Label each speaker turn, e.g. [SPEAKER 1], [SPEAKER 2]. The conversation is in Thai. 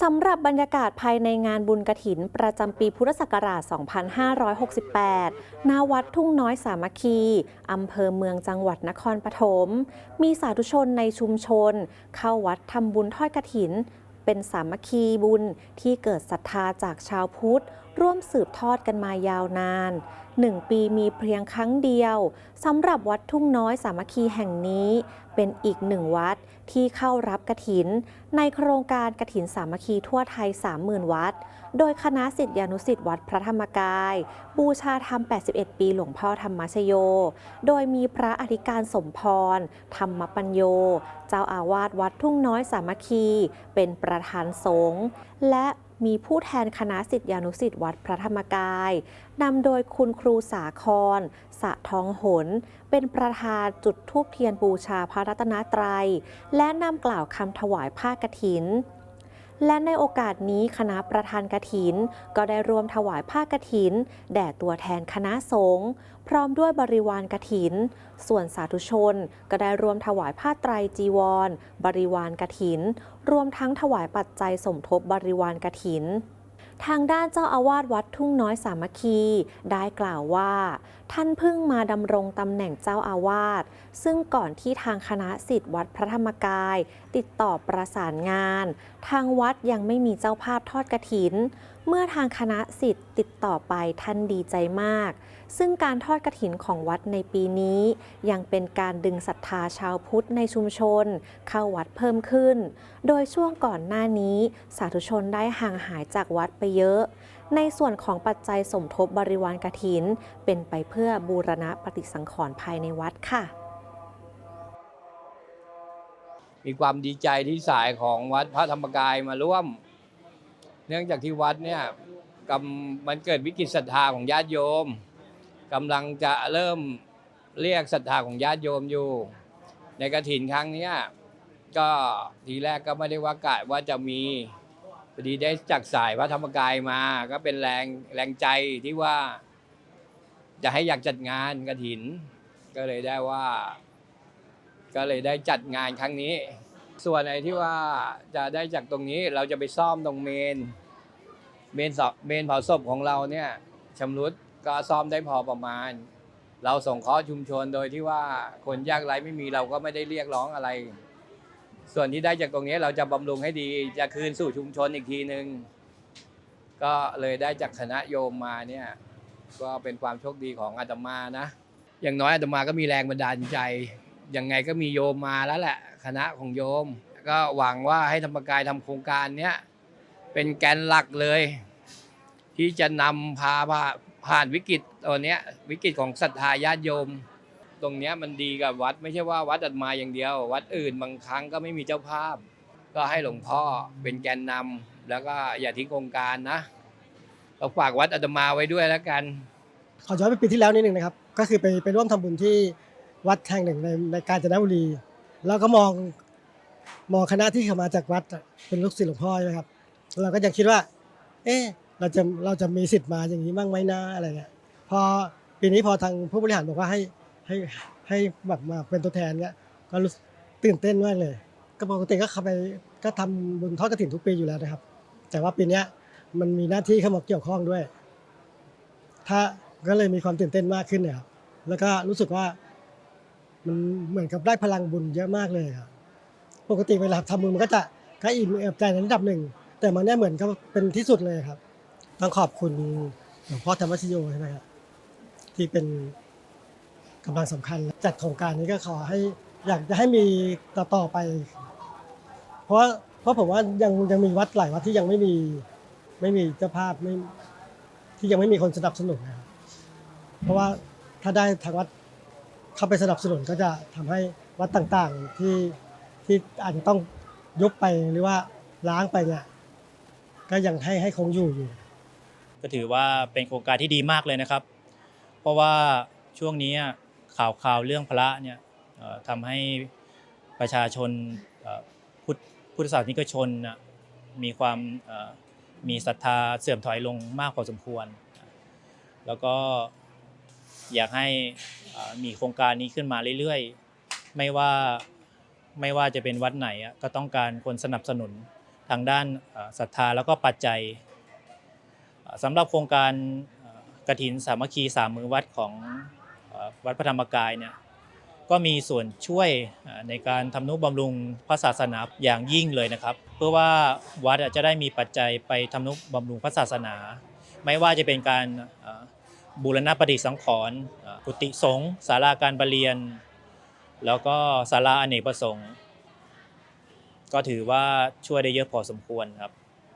[SPEAKER 1] สำหรับบรรยากาศภายในงานบุญกระถิน ประจำปีพุทธศักราช 2568 ณ วัดทุ่งน้อยสามัคคี อำเภอเมืองจังหวัดนครปฐม มีสาธุชนในชุมชน เข้าวัดทำบุญทอดกระถิน เป็นสามัคคีบุญที่เกิดศรัทธาจากชาวพุทธ ร่วมสืบทอดกันมายาวนานหนึ่งปีมีเพียงครั้งเดียวสำหรับวัดทุ่งน้อยสามัคคีแห่งนี้ เป็นอีกหนึ่งวัดที่เข้ารับกระถิน ในโครงการกระถินสามัคคีทั่วไทย 30,000 วัด โดยคณะสิทธิานุสิทธิวัดพระธรรมกาย บูชาธรรม 81 ปีหลวงพ่อธรรมชโย โดยมีพระอธิการสมพร ธรรมปัญโย เจ้าอาวาสวัดทุ่งน้อยสามัคคี เป็นประธานสงฆ์และ มีผู้แทนคณะสิทธิานุสิทธิวัดพระธรรมกายนำโดยคุณครูสาครสะทองหน เป็นประธานจุดทูปเทียนบูชาพระรัตนตรัย และนำกล่าวคำถวายผ้ากฐิน และในโอกาสนี้คณะประธานกถิน ก็ได้รวมถวายผ้ากถิน แด่ตัวแทนคณะสงฆ์พร้อมด้วยบริวารกถิน ส่วนสาธุชนก็ได้รวมถวายผ้าไตรจีวร บริวารกถิน รวมทั้งถวายปัจจัยสมทบบริวารกถิน ทางด้านเจ้าอาวาสวัดทุ่งน้อยสามัคคี ได้กล่าวว่า ท่านเพิ่งมาดำรงตำแหน่งเจ้าอาวาสซึ่งก่อนที่ทางคณะสิทธิ์วัดพระธรรมกาย ติดต่อประสานงาน ทางวัดยังไม่มีเจ้าภาพทอดกระถิน เมื่อทางคณะสิทธิ์ติดต่อไปท่านดีใจมาก ซึ่งการทอดกระถินของวัดในปีนี้ ยังเป็นการดึงศรัทธาชาวพุทธในชุมชน เข้าวัดเพิ่มขึ้น โดยช่วงก่อนหน้านี้ สาธุชนได้ห่างหายจากวัดไปเยอะ ในส่วนของปัจจัยสมทบบริวารกฐิน เป็นไปเพื่อบูรณะปฏิสังขรณ์ภายในวัดค่ะ
[SPEAKER 2] มีความดีใจที่สายของวัดพระธรรมกายมาร่วม เนื่องจากที่วัดเนี่ยกำมันเกิดวิกฤตศรัทธาของญาติโยมกำลังจะเริ่มเรียกศรัทธาของญาติโยมอยู่ ในกระถินครั้งเนี้ยก็ทีแรกก็ไม่ได้ว่ากะว่าจะมีพอดีได้จากสายพระธรรมกายมา ก็เป็นแรงแรงใจที่ว่า จะให้อยากจัดงานกระถิน ก็เลยได้ว่า ก็เลยได้จัดงานครั้งนี้ ส่วนไอ้ที่ว่าจะได้จากตรงนี้เราจะไปซ่อมตรงเมน เมนสเมนเผาศพของเราเนี่ยชำรุดก็ซ่อมได้พอประมาณ เราส่งเคราะห์ชุมชนโดยที่ว่าคนยากไร้ไม่มีเราก็ไม่ได้เรียกร้องอะไร ส่วนที่ได้จากตรงนี้เราจะบำรุงให้ดี จะคืนสู่ชุมชนอีกทีหนึ่งก็เลยได้จากคณะโยมมาเนี่ยก็เป็นความโชคดีของอาตมานะ อย่างน้อยอาตมาก็มีแรงบันดาลใจยังไงก็มีโยมมาแล้วแหละ คณะของโยม ก็หวังว่าให้ธรรมกายทำโครงการเนี้ยเป็นแกนหลักเลย ที่จะนำพาผ่าผ่านวิกฤตตัวเนี้ยวิกฤตของศรัทธาญาติโยม ตรงเนี้ยมันดีกับวัด ไม่ใช่ว่าวัดอัตมาอย่างเดียว วัดอื่นบางครั้งก็ไม่มีเจ้าภาพ ก็ให้หลวงพ่อเป็นแกนนำแล้วก็อย่าทิ้งโครงการนะเราฝากวัดอัตมาไว้ด้วยแล้วกัน
[SPEAKER 3] ขอย้อนไปปีที่แล้วนิดหนึ่งนะครับ ก็คือไปไปร่วมทำบุญที่วัดแห่งหนึ่งในในกาญจนบุรี แล้วก็มองมองคณะที่เข้ามาจากวัดอะเป็นลูกศิษย์หลวงพ่อใช่ไหมครับ เราก็ยังคิดว่า เอ๊เราจะเราจะมีสิทธิ์มาอย่างนี้บ้างไหมนะอะไรเงี้ยพอปีนี้พอทางผู้บริหารบอกว่าให้ให้ให้แบบมาเป็นตัวแทนเงี้ยก็รู้สึกตื่นเต้นมากเลย ก็ปกติก็เข้าไปก็ทำบุญทอดกฐินทุกปีอยู่แล้วนะครับ แต่ว่าปีนี้มันมีหน้าที่เข้ามาเกี่ยวข้องด้วย ถ้าก็เลยมีความตื่นเต้นมากขึ้นเนี่ยครับแล้วก็รู้สึกว่า มันเหมือนกับได้พลังบุญเยอะมากเลยครับปกติเวลาทำบุญมันก็จะก็อิ่มเอิบใจในระดับหนึ่ง แต่มันเนี่ยเหมือนกับเป็นที่สุดเลยครับ ต้องขอบคุณหลวงพ่อธรรมชโยใช่ไหมครับที่เป็นกำลังสำคัญจัดโครงการนี้ก็ขอให้อยากจะให้มีต่อต่อไป เพราะเพราะผมว่ายังยังมีวัดหลายวัดที่ยังไม่มีไม่มีเจ้าภาพไม่ที่ยังไม่มีคนสนับสนุนนะครับเพราะว่าถ้าได้ทางวัด เข้าไปสนับสนุนก็จะทำให้วัดต่างๆที่ที่อาจจะต้องยุบไปหรือว่าล้างไปเนี่ยก็ยังให้ให้คงอยู่อยู่
[SPEAKER 4] ก็ถือว่าเป็นโครงการที่ดีมากเลยนะครับ เพราะว่าช่วงนี้ข่าวข่าวเรื่องพระเนี่ยทำให้ประชาชนพุทธพุทธศาสนิกชนมีความมีศรัทธาเสื่อมถอยลงมากพอสมควร แล้วก็ อยากให้มีโครงการนี้ขึ้นมาเรื่อยๆ ไม่ว่าไม่ว่าจะเป็นวัดไหนก็ต้องการคนสนับสนุนทางด้านศรัทธาแล้วก็ปัจจัยสำหรับโครงการเอ่อกฐินสามัคคีสามมือวัดของวัดพระธรรมกายเนี่ยก็มีส่วนช่วยในการทำนุบำรุงพระศาสนาอย่างยิ่งเลยนะครับ เพื่อว่าวัดจะได้มีปัจจัยไปทำนุบำรุงพระศาสนา ไม่ว่าจะเป็นการ บูรณะปฏิสังขรณ์กุฏิสงฆ์ศาลาการประเรียน แล้วก็ศาลาอเนกประสงค์ ก็ถือว่าช่วยได้เยอะพอสมควรครับ